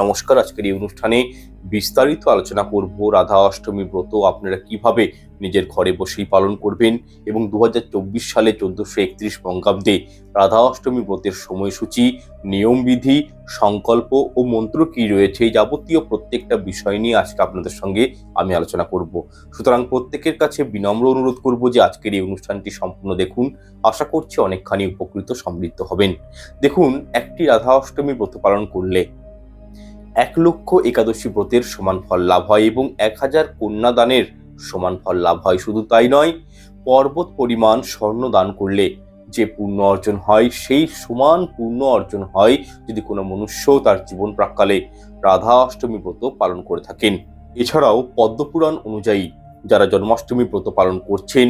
নমস্কার, আজকের এই অনুষ্ঠানে বিস্তারিত আলোচনা করব রাধা অষ্টমী ব্রত, আপনারা কীভাবে নিজের ঘরে বসেই পালন করবেন এবং দু হাজার চব্বিশ সালে চোদ্দশো একত্রিশ বঙ্গাব্দে রাধা অষ্টমী ব্রতের সময়সূচি, নিয়মবিধি, সংকল্প ও মন্ত্র কি রয়েছে যাবতীয় প্রত্যেকটা বিষয় নিয়ে আজকে আপনাদের সঙ্গে আমি আলোচনা করব। সুতরাং প্রত্যেকের কাছে বিনম্র অনুরোধ করব যে আজকের এই অনুষ্ঠানটি সম্পূর্ণ দেখুন। আশা করছি অনেকখানি উপকৃত সমৃদ্ধ হবেন। দেখুন, একটি রাধা অষ্টমী ব্রত পালন করলে এক লক্ষ একাদশী ব্রতের সমান ফল লাভ হয় এবং এক হাজার কন্যাদানের সমান ফল লাভ হয়। শুধু তাই নয়, পর্বত পরিমাণ স্বর্ণ দান করলে যে পুণ্য অর্জন হয়, সেই সমান পুণ্য অর্জন হয় যদি কোনো মনুষ্য তার জীবন প্রাককালে রাধা অষ্টমী ব্রত পালন করে থাকেন। এছাড়াও পদ্মপুরাণ অনুযায়ী যারা জন্মাষ্টমী ব্রত পালন করছেন,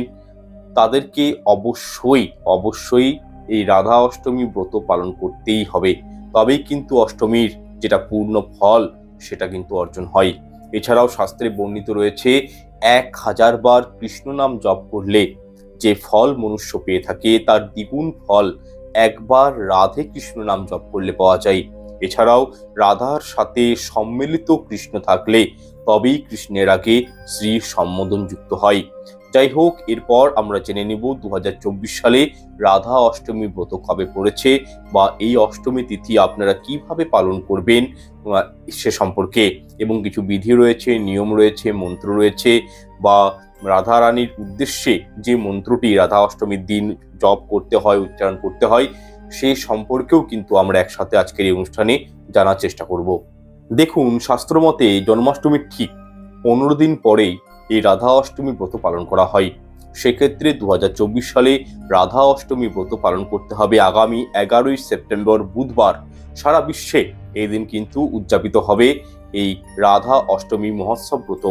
তাদেরকে অবশ্যই অবশ্যই এই রাধা অষ্টমী ব্রত পালন করতেই হবে। তবেই কিন্তু অষ্টমীর যেটা পূর্ণ ফল, সেটা কিন্তু অর্জন হয় এছাড়াও শাস্ত্রে বর্ণিত রয়েছে, এক হাজার বার কৃষ্ণ নাম জপ করলে যে ফল মনুষ্য পেয়ে থাকে, তার দ্বিগুণ ফল একবার রাধে কৃষ্ণ নাম জপ করলে পাওয়া যায়। এছাড়াও রাধার সাথে সম্মিলিত কৃষ্ণ থাকলে, তবেই কৃষ্ণের আগে শ্রী সম্বোধন যুক্ত হয়। যাই হোক, এরপর আমরা জেনে নিব দু সালে রাধা অষ্টমী ব্রত কবে পড়েছে বা এই অষ্টমী তিথি আপনারা কীভাবে পালন করবেন সে সম্পর্কে এবং কিছু বিধি রয়েছে, নিয়ম রয়েছে, মন্ত্র রয়েছে বা রাধা রানীর উদ্দেশ্যে যে মন্ত্রটি রাধা অষ্টমীর দিন জপ করতে হয়, উচ্চারণ করতে হয় সেই সম্পর্কেও কিন্তু আমরা একসাথে আজকের এই অনুষ্ঠানে জানার চেষ্টা করব। দেখুন, শাস্ত্রমতে জন্মাষ্টমীর ঠিক পনেরো দিন পরেই এই রাধা অষ্টমী ব্রত পালন করা হয়। সেক্ষেত্রে দু হাজার চব্বিশ সালে রাধা অষ্টমী ব্রত পালন করতে হবে আগামী এগারোই সেপ্টেম্বর বুধবার। সারা বিশ্বে এই দিন কিন্তু উদযাপিত হবে এই রাধা অষ্টমী মহোৎসব ব্রত।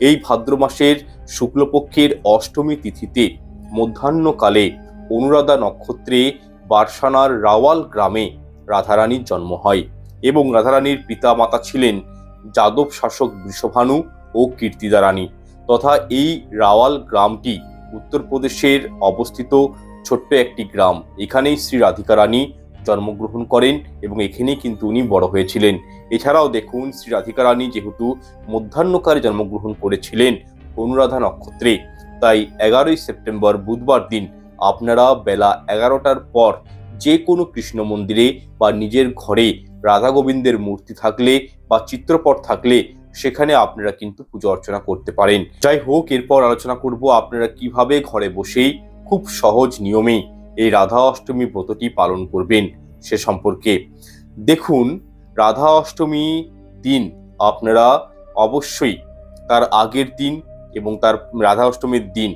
এই ভাদ্র মাসের শুক্লপক্ষের অষ্টমী তিথিতে মধ্যাহ্নকালে অনুরাধা নক্ষত্রে বারসানার রাওয়াল গ্রামে রাধারানীর জন্ম হয় এবং রাধারানীর পিতা মাতা ছিলেন যাদব শাসক বৃষভানু ও কীর্তিদা রানী। তথা এই রাওয়াল গ্রামটি উত্তরপ্রদেশের অবস্থিত ছোট্ট একটি গ্রাম। এখানেই শ্রী রাধিকা রানী জন্মগ্রহণ করেন এবং এখানেই কিন্তু উনি বড় হয়েছিলেন। এছাড়াও দেখুন, শ্রী রাধিকা রানী যেহেতু মধ্যাহ্নকালে জন্মগ্রহণ করেছিলেন অনুরাধা নক্ষত্রে, তাই এগারোই সেপ্টেম্বর বুধবার দিন আপনারা বেলা এগারোটার পর যে কোনো কৃষ্ণ মন্দিরে বা নিজের ঘরে রাধা গোবিন্দের মূর্তি থাকলে বা চিত্রপট থাকলে সেখানে আপনারা কিন্তু পুজো অর্চনা করতে পারেন। যাই হোক, এরপর আলোচনা করব আপনারা কীভাবে ঘরে বসেই খুব সহজ নিয়মেই এই রাধা অষ্টমী ব্রতটি পালন করবেন সে সম্পর্কে। দেখুন, রাধা অষ্টমী দিন আপনারা অবশ্যই তার আগের দিন এবং তার রাধা অষ্টমীর দিন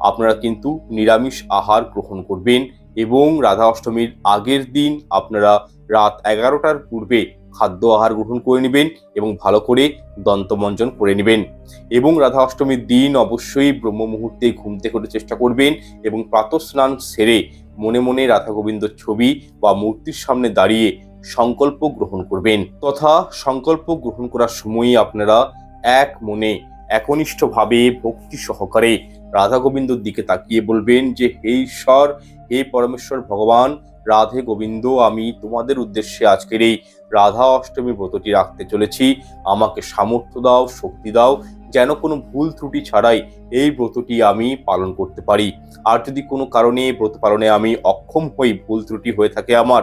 আপনারা কিন্তু নিরামিষ আহার গ্রহণ করবেন এবং রাধা অষ্টমীর আগের দিন আপনারা রাত এগারোটার পূর্বে খাদ্য আহার গ্রহণ করে নেবেন এবং ভালো করে দন্তমঞ্জন করে নেবেন। এবং রাধা অষ্টমীর দিন অবশ্যই ব্রহ্ম মুহূর্তে ঘুম থেকে চেষ্টা করবেন এবং প্রাতঃস্নান সেরে মনে মনে রাধা গোবিন্দর ছবি বা মূর্তির সামনে দাঁড়িয়ে সংকল্প গ্রহণ করবেন। তথা সংকল্প গ্রহণ করার সময়ই আপনারা এক মনে, একনিষ্ঠভাবে ভক্তি সহকারে রাধা গোবিন্দর দিকে তাকিয়ে বলবেন যে, হে ঈশ্বর, হে পরমেশ্বর ভগবান রাধে গোবিন্দ, আমি তোমাদের উদ্দেশ্যে আজকের এই রাধা অষ্টমী ব্রতটি রাখতে চলেছি। আমাকে সামর্থ্য দাও, শক্তি দাও, যেন কোনো ভুল ত্রুটি ছাড়াই এই ব্রতটি আমি পালন করতে পারি। আর যদি কোনো কারণে ব্রত পালনে আমি অক্ষম হই, ভুল ত্রুটি হয়ে থাকে আমার,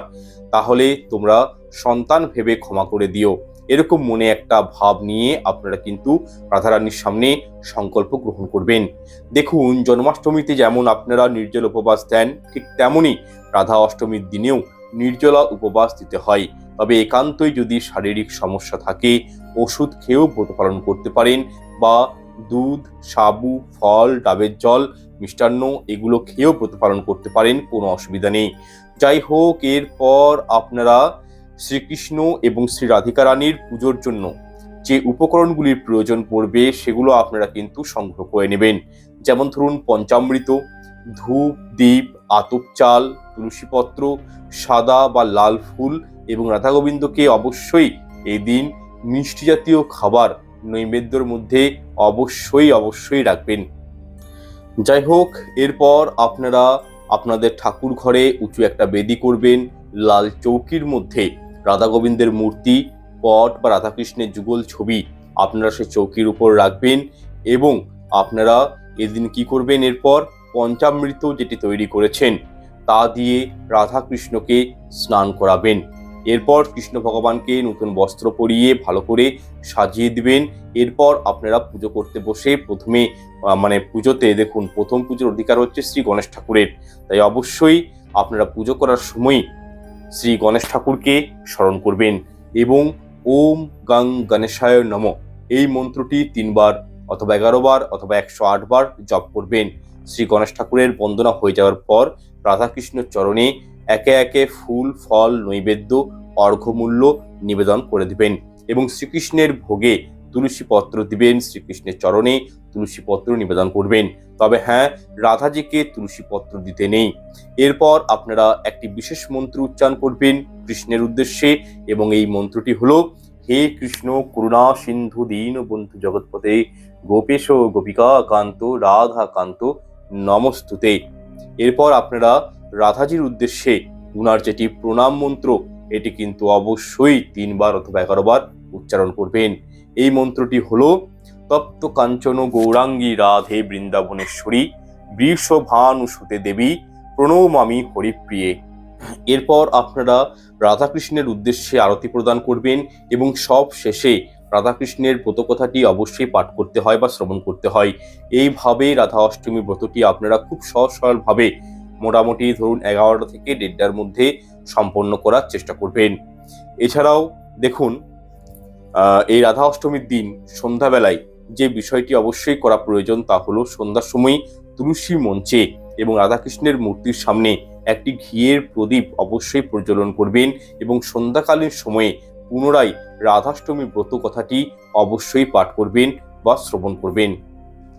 তাহলে তোমরা সন্তান ভেবে ক্ষমা করে দিও। এরকম মনে একটা ভাব নিয়ে আপনারা কিন্তু রাধারানীর সামনে সংকল্প গ্রহণ করবেন। দেখুন, জন্মাষ্টমীতে যেমন আপনারা নির্জল উপবাস দেন, ঠিক তেমনই রাধা অষ্টমীর দিনেও নির্জলা উপবাস দিতে হয়। তবে একান্তই যদি শারীরিক সমস্যা থাকে, ওষুধ খেয়েও ব্রত পালন করতে পারেন বা দুধ, সাবু, ফল, ডাবের জল, মিষ্টান্ন এগুলো খেয়েও ব্রত পালন করতে পারেন, কোনো অসুবিধা নেই। যাই হোক, এরপর আপনারা শ্রীকৃষ্ণ এবং শ্রী রাধিকা রানীর পুজোর জন্য যে উপকরণগুলির প্রয়োজন পড়বে, সেগুলো আপনারা কিন্তু সংগ্রহ করে নেবেন। যেমন ধরুন, পঞ্চামৃত, ধূপ দ্বীপ আতপ চাল, তুলসীপত্র, সাদা বা লাল ফুল এবং রাধা গোবিন্দকে অবশ্যই এই দিন মিষ্টি জাতীয় খাবার নৈবেদ্যর মধ্যে অবশ্যই অবশ্যই রাখবেন। যাই হোক, এরপর আপনারা আপনাদের ঠাকুর ঘরে উঁচু একটা বেদি করবেন, লাল চৌকির মধ্যে। রাধা গোবিন্দের মূর্তি, পট বা রাধাকৃষ্ণের যুগল ছবি আপনারা সেই চৌকির উপর রাখবেন এবং আপনারা এদিন কি করবেন? এরপর পঞ্চামৃত যেটি তৈরি করেছেন, তা দিয়ে রাধা কৃষ্ণকে স্নান করাবেন। এরপর কৃষ্ণ ভগবানকে নতুন বস্ত্র পরিয়ে ভালো করে সাজিয়ে দিবেন। এরপর আপনারা পুজো করতে বসে প্রথমে মানে পুজোতে দেখুন, প্রথম পুজোর অধিকার হচ্ছে শ্রী গণেশ ঠাকুরের। তাই অবশ্যই আপনারা পুজো করার সময় শ্রী গণেশ ঠাকুরকে স্মরণ করবেন এবং ওম গাং গণেশায় নম। এই মন্ত্রটি তিনবার অথবা এগারো বার অথবা একশো আট বার জপ করবেন। শ্রী গণেশ ঠাকুরের বন্দনা হয়ে যাওয়ার পর রাধাকৃষ্ণ চরণে একে একে ফুল, ফল, নৈবেদ্য, অর্ঘ্যমূল্য নিবেদন করে দেবেন এবং শ্রীকৃষ্ণের ভোগে তুলসী পত্র দিবেন শ্রীকৃষ্ণের চরণে তুলসী পত্র নিবেদন করবেন। তবে হ্যাঁ রাধাজিকে তুলসী পত্র দিতে নেই। এরপর আপনারা একটি বিশেষ মন্ত্র উচ্চারণ করবেন কৃষ্ণের উদ্দেশ্যে, এবং এই মন্ত্রটি হলো, হে কৃষ্ণ, করুণা, সিন্ধু, দীন, বন্ধু জগৎপতে গোপেশ, গোপিকা, কান্ত, রাধা, কান্ত, নমস্তুতে। এরপর আপনারা রাধাজির উদ্দেশ্যে উনার যেটি প্রণাম মন্ত্র, এটি কিন্তু অবশ্যই তিনবার অথবা এগারো বার উচ্চারণ করবেন। এই মন্ত্রটি হল, তপ্ত কাঞ্চন গৌরাঙ্গী রাধে বৃন্দাবনেশ্বরী বৃষভানু সুতে দেবী, প্রণমামি হরিপ্রিয়ে। এরপর আপনারা রাধাকৃষ্ণের উদ্দেশ্যে আরতি প্রদান করবেন এবং সব শেষে রাধাকৃষ্ণের ব্রতকথাটি অবশ্যই পাঠ করতে হয় বা শ্রবণ করতে হয়। এইভাবে রাধা অষ্টমী ব্রতটি আপনারা খুব সহজ সরলভাবে মোটামুটি ধরুন এগারোটা থেকে দেড়টার মধ্যে সম্পন্ন করার চেষ্টা করবেন। এছাড়াও দেখুন এই রাধা অষ্টমীর দিন, সন্ধ্যাবেলায় যে বিষয়টি অবশ্যই করা প্রয়োজন তা হলো সন্ধ্যার সময় তুলসী মঞ্চে এবং রাধাকৃষ্ণের মূর্তির সামনে একটি ঘিয়ের প্রদীপ অবশ্যই প্রজ্বলন করবেন এবং সন্ধ্যাকালীন সময়ে পুনরায় রাধাষ্টমী ব্রত কথাটি অবশ্যই পাঠ করবেন বা শ্রবণ করবেন।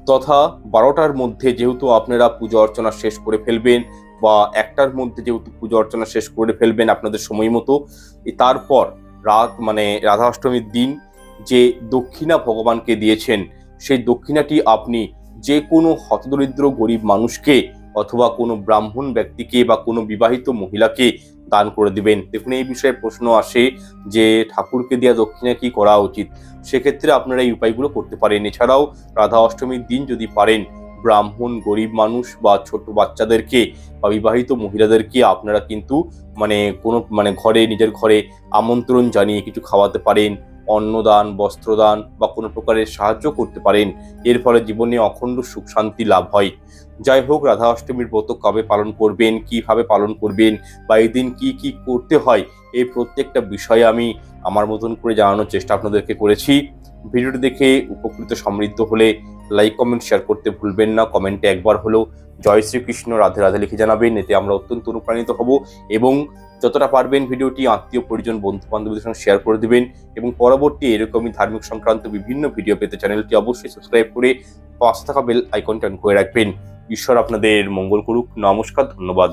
তথা বারোটার মধ্যে যেহেতু আপনারা পুজো অর্চনা শেষ করে ফেলবেন বা একটার মধ্যে যেহেতু পুজো অর্চনা শেষ করে ফেলবেন আপনাদের সময় মতো তারপর রাত মানে রাধা অষ্টমীর দিন যে দক্ষিণা ভগবানকে দিয়েছেন, সেই দক্ষিণাটি আপনি যে কোনো হতদরিদ্র গরিব মানুষকে অথবা কোনো ব্রাহ্মণ ব্যক্তিকে বা কোনো বিবাহিত মহিলাকে দান করে দিবেন। দেখুন, এই বিষয়ে প্রশ্ন আসে যে ঠাকুরকে দেওয়া দক্ষিণা কি করা উচিত? সেক্ষেত্রে আপনারা এই উপায়গুলো করতে পারেন। এছাড়াও রাধা অষ্টমীর দিন যদি পারেন ব্রাহ্মণ, গরিব মানুষ বা ছোট বাচ্চাদেরকে বা বিবাহিত মহিলাদেরকে আপনারা কিন্তু মানে কোনো মানে ঘরে, নিজের ঘরে আমন্ত্রণ জানিয়ে কিছু খাওয়াতে পারেন, অন্নদান, বস্ত্রদান বা কোনো প্রকারের সাহায্য করতে পারেন। এর ফলে জীবনে অখণ্ড সুখ শান্তি লাভ হয়। যাই হোক, রাধা অষ্টমীর ব্রত কবে পালন করবেন, কীভাবে পালন করবেন বা এই দিন কি কি করতে হয়, এই প্রত্যেকটা বিষয়ে আমি আমার মতন করে জানানোর চেষ্টা আপনাদেরকে করেছি। ভিডিওটি দেখে উপকৃত সমৃদ্ধ হলে লাইক কমেন্ট শেয়ার করতে ভুলবেন না। কমেন্টে একবার হলেও জয় শ্রীকৃষ্ণ, রাধে রাধে লিখে জানাবেন। এতে আমরা অত্যন্ত অনুপ্রাণিত হব এবং যতটা পারবেন ভিডিওটি আত্মীয়, পরিজন বন্ধু বান্ধবদের সঙ্গে শেয়ার করে দেবেন এবং পরবর্তী এরকমই ধার্মিক সংক্রান্ত বিভিন্ন ভিডিও পেতে চ্যানেলটি অবশ্যই সাবস্ক্রাইব করে পাঁচ থাকা বেল আইকনটি অন করে রাখবেন। ঈশ্বর আপনাদের মঙ্গল করুক। নমস্কার, ধন্যবাদ।